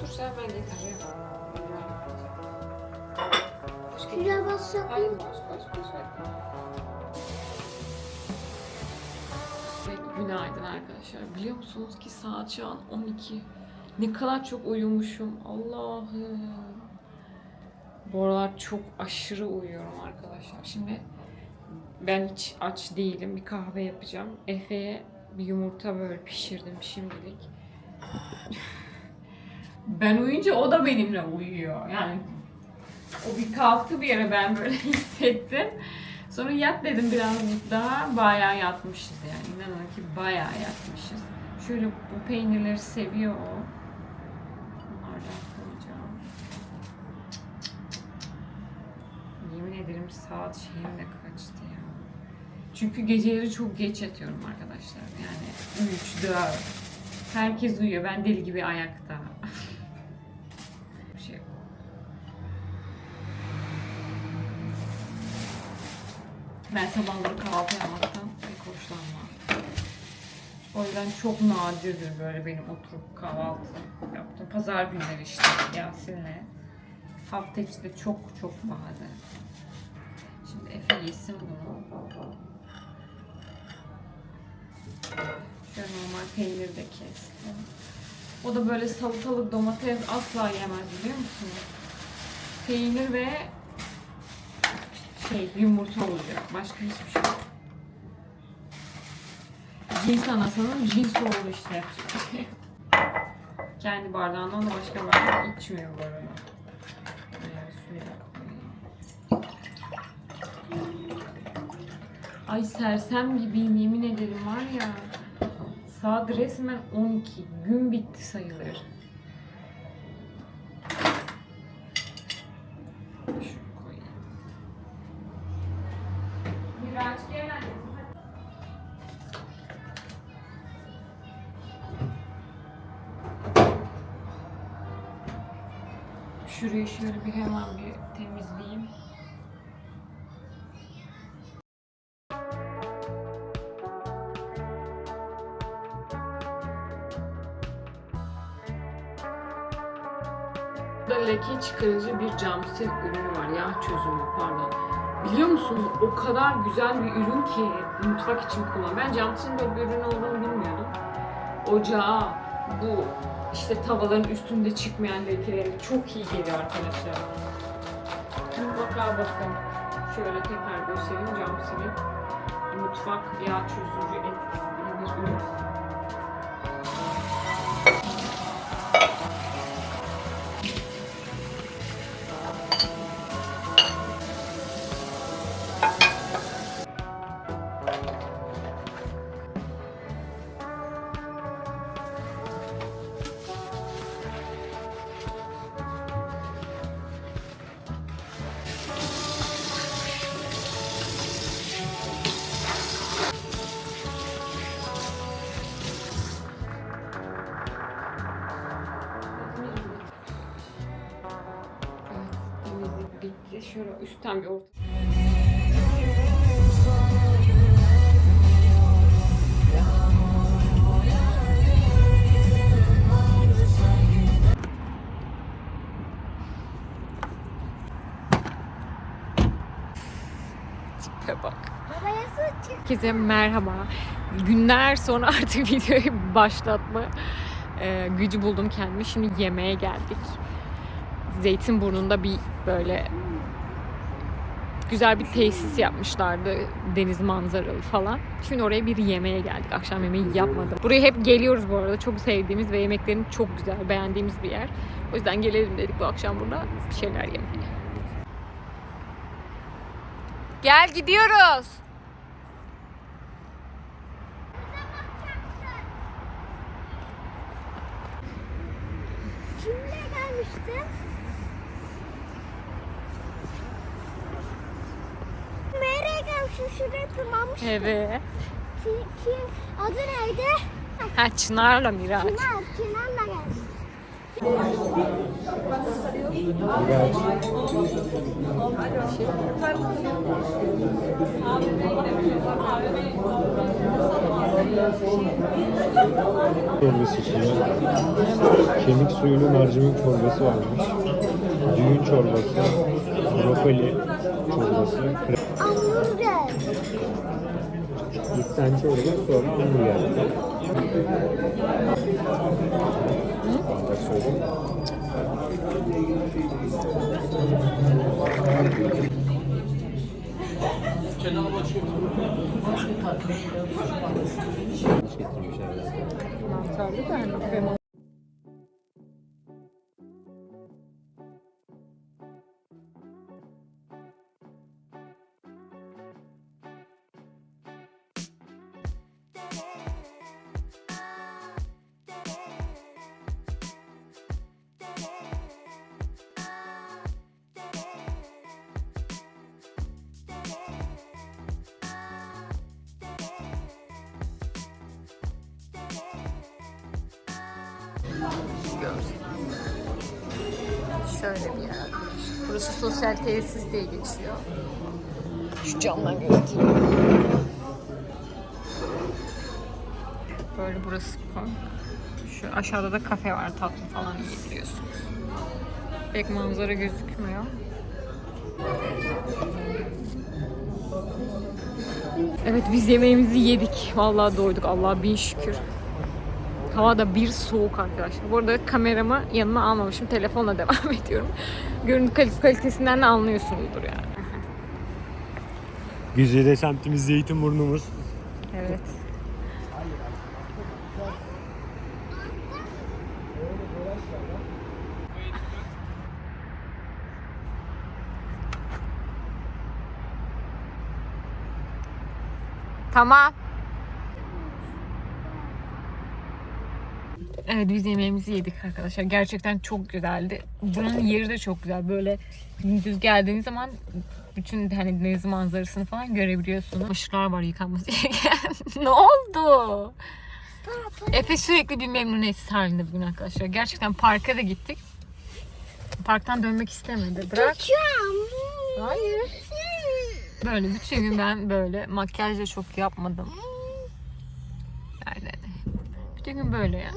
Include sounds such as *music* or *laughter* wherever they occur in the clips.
Otur sen ben getireceğim. Şuraya bassak Hayır koş koş. Ve Günaydın arkadaşlar. Biliyor musunuz ki saat şu an 12. Ne kadar çok uyumuşum. Allah'ım. Bu aralar çok aşırı uyuyorum arkadaşlar. Şimdi ben hiç aç değilim. Bir kahve yapacağım. Efe'ye bir yumurta böyle pişirdim şimdilik. Ben uyuyunca o da benimle uyuyor. Yani o bir kalktı bir yere ben böyle *laughs* hissettim. Sonra yat dedim birazcık daha. Bayağı yatmışız yani. İnanın ki bayağı yatmışız. Şöyle bu peynirleri seviyor o. Bunlardan koyacağım. Yemin ederim saat şeyim de kaçtı ya. Çünkü geceleri çok geç yatıyorum arkadaşlar. Yani 3, 4. Herkes uyuyor. Ben deli gibi ayakta. *laughs* Ben sabahları kahvaltı yapmaktan pek hoşlanmam. O yüzden çok nadirdir böyle benim oturup kahvaltı yaptım. Pazar günleri işte Yasin'le. Hafta içi de çok çok bazen. Şimdi Efe yesin bunu. Şöyle normal peynir de kestim. O da böyle salatalık domates asla yemez biliyor musunuz? Peynir ve şey yumurta olacak. Başka hiçbir şey yok. Cins anasının cins oğlu işte şey. *laughs* Kendi bardağından da başka bardak içmiyor bu arada. Ay sersem gibiyim yemin ederim var ya. Saat resmen 12. Gün bitti sayılır. Şurayı şöyle bir hemen bir temizleyeyim. Burada leke çıkarıcı bir cam sil ürünü var. Yağ çözümü pardon. Biliyor musunuz o kadar güzel bir ürün ki mutfak için kullan. Ben cam böyle bir ürün olduğunu bilmiyordum. Ocağa bu işte tavaların üstünde çıkmayan lekeleri çok iyi geliyor arkadaşlar. Mutlaka bakın. Şöyle tekrar göstereyim cam silin. Mutfak yağ çözücü etkili bir ürün. Üstten bir orta... Tipe bak. Herkese merhaba. Günler sonra artık *laughs* videoyu başlatma e, gücü buldum kendimi. Şimdi yemeğe geldik. Zeytinburnu'nda bir böyle güzel bir tesis yapmışlardı. Deniz manzaralı falan. Şimdi oraya bir yemeğe geldik. Akşam yemeği yapmadım. Buraya hep geliyoruz bu arada. Çok sevdiğimiz ve yemeklerin çok güzel, beğendiğimiz bir yer. O yüzden gelelim dedik bu akşam burada bir şeyler yemeye. Gel gidiyoruz. Kimle gelmiştin? Şuraya tırmanmıştın. Evet. Kim, kim? Adı neydi? Ha Çınar'la Miraç. Çınar. Çınar'la gelmiş. Çorbası içiyor. Kemik suyunu mercimek çorbası varmış. Düğün çorbası, brokoli çorbası, krem. Tane çorba sonra hamburger. Bardak söyleyeyim. Yanlış getirmiş herhalde. Mantarlı da hani Şöyle bir yer. Burası sosyal tesis diye geçiyor. Şu camdan göstereyim. Böyle burası park. Şu aşağıda da kafe var tatlı falan yiyebiliyorsunuz. Pek manzara gözükmüyor. Evet biz yemeğimizi yedik. Vallahi doyduk. Allah'a bin şükür. Hava da bir soğuk arkadaşlar. Bu arada kameramı yanıma almamışım. Telefonla devam *laughs* ediyorum. Görüntü kalitesi kalitesinden de anlıyorsunuzdur yani. Güzide semtimiz Zeytinburnumuz. Evet. Tamam. Evet biz yemeğimizi yedik arkadaşlar. Gerçekten çok güzeldi. Buranın yeri de çok güzel. Böyle gündüz geldiğiniz zaman bütün hani deniz manzarasını falan görebiliyorsunuz. Işıklar var yıkanması gereken. *laughs* ne oldu? Efe sürekli bir memnuniyetsiz halinde bugün arkadaşlar. Gerçekten parka da gittik. Parktan dönmek istemedi. Bırak. Hayır. Böyle bütün gün ben böyle makyaj da çok yapmadım. Yani bütün gün böyle yani.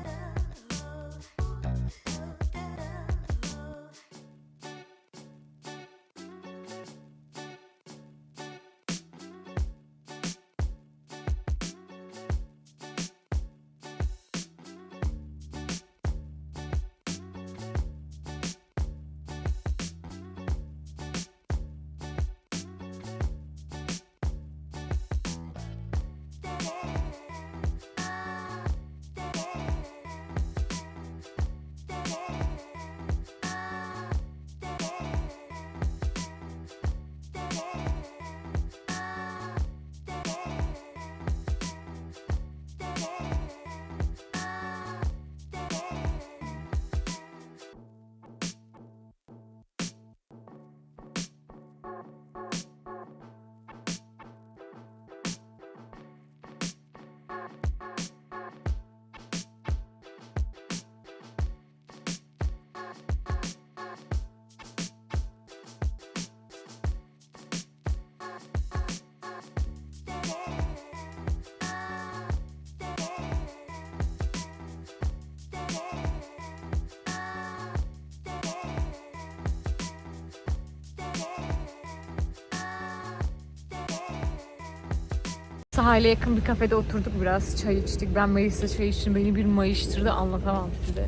Sahile yakın bir kafede oturduk biraz çay içtik. Ben Mayıs'ta çay içtim. Beni bir mayıştırdı anlatamam size.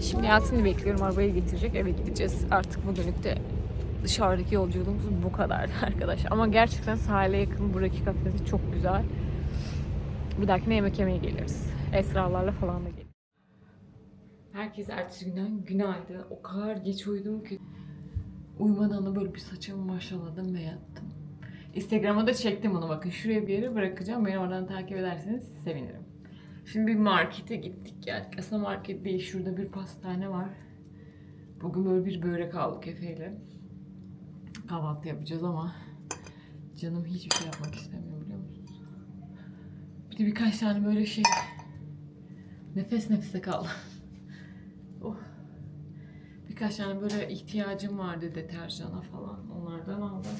Şimdi Yasin'i bekliyorum. Arabaya getirecek. Eve gideceğiz. Artık bugünlük de dışarıdaki yolculuğumuz bu kadar *laughs* arkadaş. Ama gerçekten sahile yakın buradaki kafesi çok güzel. Bir dahakine yemek yemeye geliriz. Esralarla falan da geliriz. Herkese ertesi günden günaydın. O kadar geç uyudum ki. Uyumadan da böyle bir saçımı maşaladım ve yattım. Instagram'a da çektim onu bakın. Şuraya bir yere bırakacağım. Beni oradan takip ederseniz sevinirim. Şimdi bir markete gittik geldik. Aslında market değil. Şurada bir pastane var. Bugün böyle bir börek aldık Efe'yle. Kahvaltı yapacağız ama canım hiçbir şey yapmak istemiyor biliyor musunuz? Bir de birkaç tane böyle şey nefes nefese kaldı. *laughs* oh. Birkaç tane böyle ihtiyacım vardı deterjana falan. Onlardan aldım.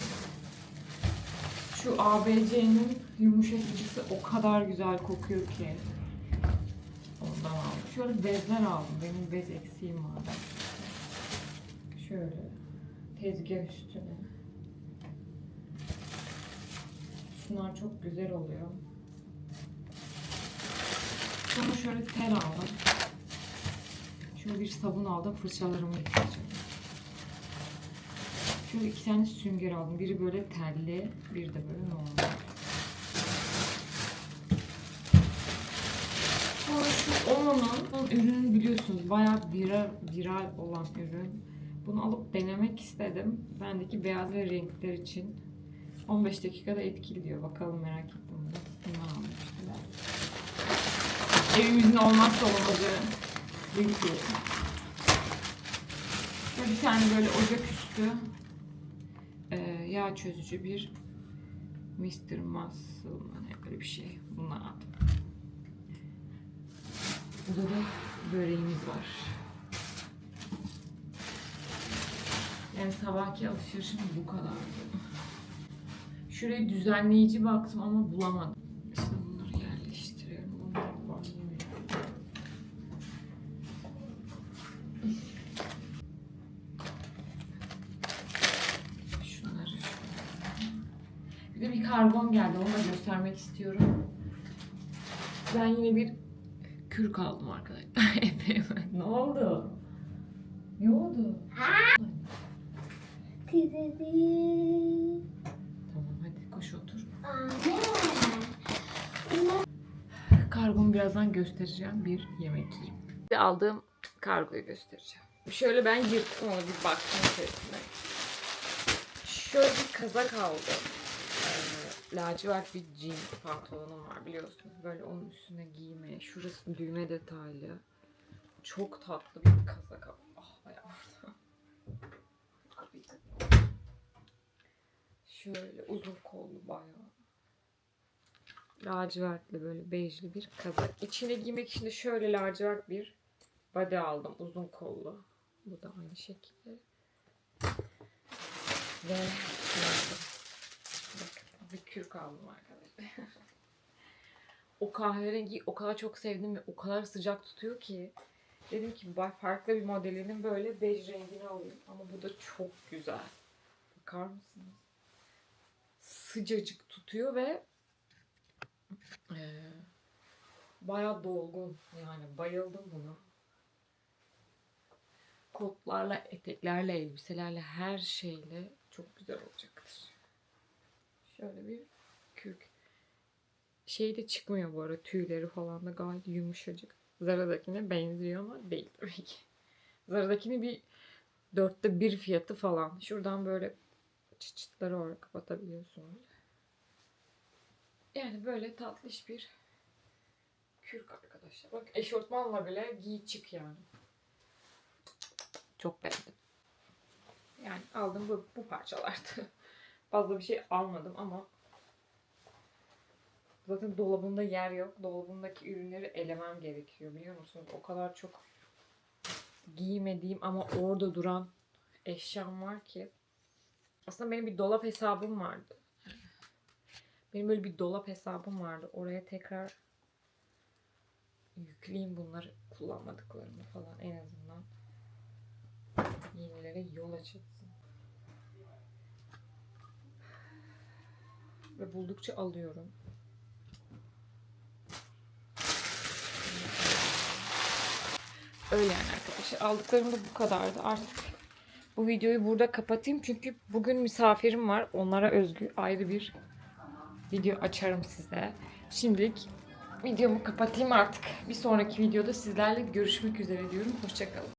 Şu ABC'nin yumuşatıcısı o kadar güzel kokuyor ki. Ondan aldım. Şöyle bezler aldım. Benim bez eksiğim var. Şöyle tezgah üstüne. Şunlar çok güzel oluyor. Sonra şöyle tel aldım. Şöyle bir sabun aldım. Fırçalarımı yıkayacağım. Şöyle iki tane sünger aldım. Biri böyle telli, biri de böyle normal. Sonra şu Omo'nun onun ürünü biliyorsunuz bayağı viral, viral olan ürün. Bunu alıp denemek istedim. Bendeki beyaz ve renkler için. 15 dakikada etkili diyor. Bakalım merak ettim bunu. Bundan almıştım. Evimizin olmazsa olmazı. Ve bir tane böyle ocaküstü e, yağ çözücü bir Mr. Muscle mı ne böyle bir şey. Bundan aldım. Burada da böreğimiz var. Yani sabahki alışverişim bu kadardı. Şuraya düzenleyici baktım ama bulamadım. İşte bunları yerleştiriyorum. Bunlar var. Şunları şöyle. Bir de bir karbon geldi. Onu da göstermek istiyorum. Ben yine bir kürk aldım arkadaşlar. *laughs* Efendim. ne oldu? Ne oldu? Tamam hadi koş otur. Kargomu birazdan göstereceğim. Bir yemek yiyeyim. Bir aldığım kargoyu göstereceğim. Şöyle ben yırttım onu bir baktım içerisine. Şöyle bir kazak aldım. Lacivert bir jean pantolonum var biliyorsunuz. Böyle onun üstüne giyme. Şurası düğme detaylı. Çok tatlı bir kazak. Ah orada. *laughs* Şöyle uzun kollu bayağı lacivertli böyle bejli bir kazak. İçine giymek için de şöyle lacivert bir body aldım. Uzun kollu. Bu da aynı şekilde. Ve kürk aldım arkadaşlar. *laughs* o kahverengi o kadar çok sevdim ve o kadar sıcak tutuyor ki dedim ki bak farklı bir modelinin böyle bej rengini alayım. Ama bu da çok güzel. Bakar mısınız? Sıcacık tutuyor ve ee, bayağı dolgun yani bayıldım buna. Kotlarla, eteklerle, elbiselerle her şeyle çok güzel olacaktır. Şöyle bir kürk. Şey de çıkmıyor bu arada tüyleri falan da gayet yumuşacık. Zara'dakine benziyor ama değil tabii ki. *laughs* Zara'dakini bir dörtte bir fiyatı falan. Şuradan böyle çıt çıtları var kapatabiliyorsunuz. Yani böyle tatlış bir kürk arkadaşlar. Bak eşortmanla bile giy çık yani. Çok beğendim. Yani aldım bu, bu parçalardı. *laughs* Fazla bir şey almadım ama zaten dolabımda yer yok. Dolabımdaki ürünleri elemem gerekiyor biliyor musunuz? O kadar çok giymediğim ama orada duran eşyam var ki. Aslında benim bir dolap hesabım vardı. Benim böyle bir dolap hesabım vardı. Oraya tekrar yükleyeyim bunları kullanmadıklarımı falan en azından yenilere yol açılsın. Ve buldukça alıyorum. Öyle yani arkadaşlar. Aldıklarım da bu kadardı. Artık bu videoyu burada kapatayım. Çünkü bugün misafirim var. Onlara özgü ayrı bir video açarım size. Şimdilik videomu kapatayım artık. Bir sonraki videoda sizlerle görüşmek üzere diyorum. Hoşçakalın.